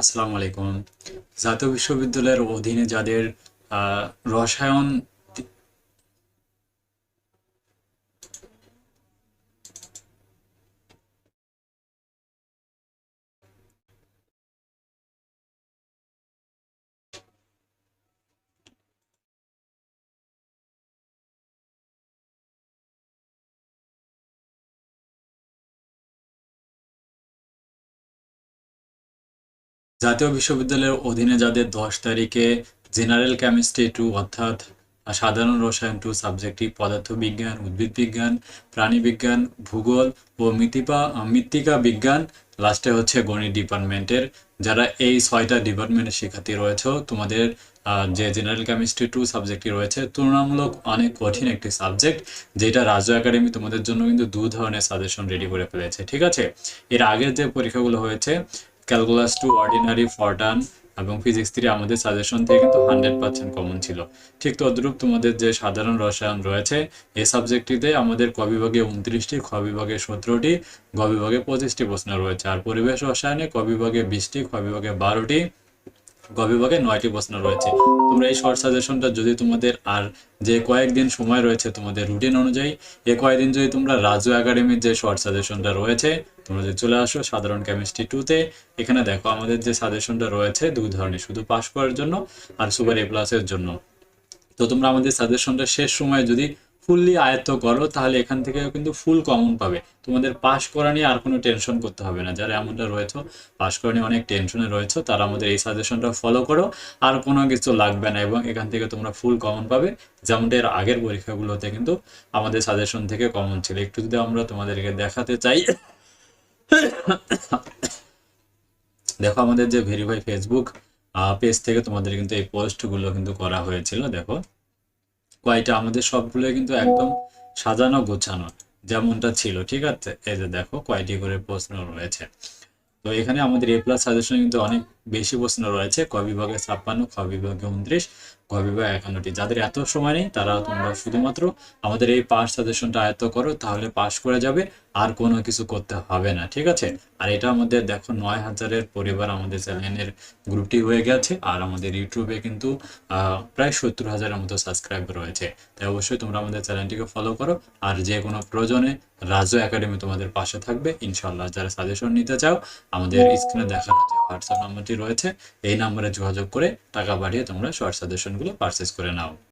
আসসালামু আলাইকুম। জাতীয় বিশ্ববিদ্যালয়ের অধীনে যাদের রসায়ন জাতীয় বিশ্ববিদ্যালয়ের অধীনে যাদের দশ তারিখে জেনারেল কেমিস্ট্রি টু অর্থাৎ সাধারণ রসায়ন টু সাবজেক্টিভ পদার্থবিজ্ঞান উদ্ভিদ বিজ্ঞান প্রাণীবিজ্ঞান, ভূগোল ও মৃত্তিকা মৃত্তিকা বিজ্ঞান লাস্টে হচ্ছে গণিত ডিপার্টমেন্টের। যারা এই ছয়টা ডিপার্টমেন্টের শিক্ষার্থী রয়েছে, তোমাদের যে জেনারেল কেমিস্ট্রি টু সাবজেক্টটি রয়েছে, তুলনামূলক অনেক কঠিন একটি সাবজেক্ট যেটা রাজ্য একাডেমি তোমাদের জন্য কিন্তু দু ধরনের সাজেশন রেডি করে ফেলেছে, ঠিক আছে? এর আগের যে পরীক্ষাগুলো হয়েছে ক্যালকুলাস টু অর্ডিনারি ফরটান এবং ফিজিক্স থ্রি আমাদের সাজেশন থেকে কিন্তু হান্ড্রেড পার্সেন্ট কমন ছিল। ঠিক তদ্রূপ তোমাদের যে সাধারণ রসায়ন রয়েছে এই সাবজেক্টটিতে আমাদের ক বিভাগে উনত্রিশটি খ বিভাগে সতেরোটি, গ বিভাগে পঁচিশটি প্রশ্ন রয়েছে। আর পরিবেশ রসায়নে ক বিভাগে বিশটি, খ বিভাগে বারোটি, গ বিভাগে নয়টি প্রশ্ন রয়েছে। তোমরা এই শর্ট সাজেশনটা যদি তোমাদের আর যে কয়েকদিন সময় রয়েছে তোমাদের রুটিন অনুযায়ী, এ কয়েকদিন যদি তোমরা রাজু একাডেমির যে শর্ট সাজেশনটা রয়েছে তোমরা যদি চলে আসো সাধারণ কেমিস্ট্রি টুতে এখানে দেখো আমাদের যে সাজেশনটা রয়েছে দুই ধরনের, শুধু পাস করার জন্য আর সুপার এ প্লাসের জন্য। তো তোমরা আমাদের সাজেশনটা শেষ সময় যদি ফুললি আয়ত্ত করো, তাহলে এখান থেকে কিন্তু ফুল কমন পাবে। তোমাদের পাশ করা নিয়ে আর কোনো টেনশন করতে হবে না। যারা এমনটা রয়েছে পাশ করা নিয়ে অনেক টেনশনে রয়েছে, তারা আমাদের এই সাজেশনটা ফলো করো। আর কোনো কিছু লাগবে না এবং এখান থেকে তোমরা ফুল কমন পাবে, যেমনটা এর আগের পরীক্ষাগুলোতে কিন্তু আমাদের সাজেশন থেকে কমন ছিল। একটু যদি আমরা তোমাদেরকে দেখাতে চাই দেখো আমাদের যে ভেরিফাই ফেসবুক পেজ থেকে তোমাদের কিন্তু এই পোস্টগুলো কিন্তু করা হয়েছিল, দেখো। কয়টা? আমাদের সবগুলো কিন্তু একদম সাজানো, গোছানো, যেমনটা ছিল, ঠিক আছে? এই যে দেখো, কয়টি করে প্রশ্ন রয়েছে। তো এখানে আমাদের এ প্লাস সাজেশন কিন্তু অনেক বেশি প্রশ্ন রয়েছে, ক বিভাগে ছাপ্পান্ন, খ বিভাগে উনত্রিশ বিভাগে একান্নটি। যাদের এত সময় নেই, তারা তোমরা শুধুমাত্র আমাদের এই পাস সাজেশনটা আয়ত্ত করো, তাহলে পাস করে যাবে, আর কোনো কিছু করতে হবে না, ঠিক আছে? আর এটা আমাদের দেখো নয় হাজারের পরিবার আমাদের চ্যানেলের গ্রুপটি হয়ে গেছে, আর আমাদের ইউটিউবে কিন্তু প্রায় সত্তর হাজারের মতো সাবস্ক্রাইবার রয়েছে। তাই অবশ্যই তোমরা আমাদের চ্যানেলটিকে ফলো করো, আর যে কোনো প্রয়োজনে রাজু একাডেমি তোমাদের পাশে থাকবে ইনশাল্লাহ যারা সাজেশন নিতে চাও, আমাদের স্ক্রিনে দেখানো যে হোয়াটসঅ্যাপ নাম্বারটি রয়েছে, এই নাম্বারে যোগাযোগ করে টাকা পাঠিয়ে তোমরা short Anadolu yaparsa skora ne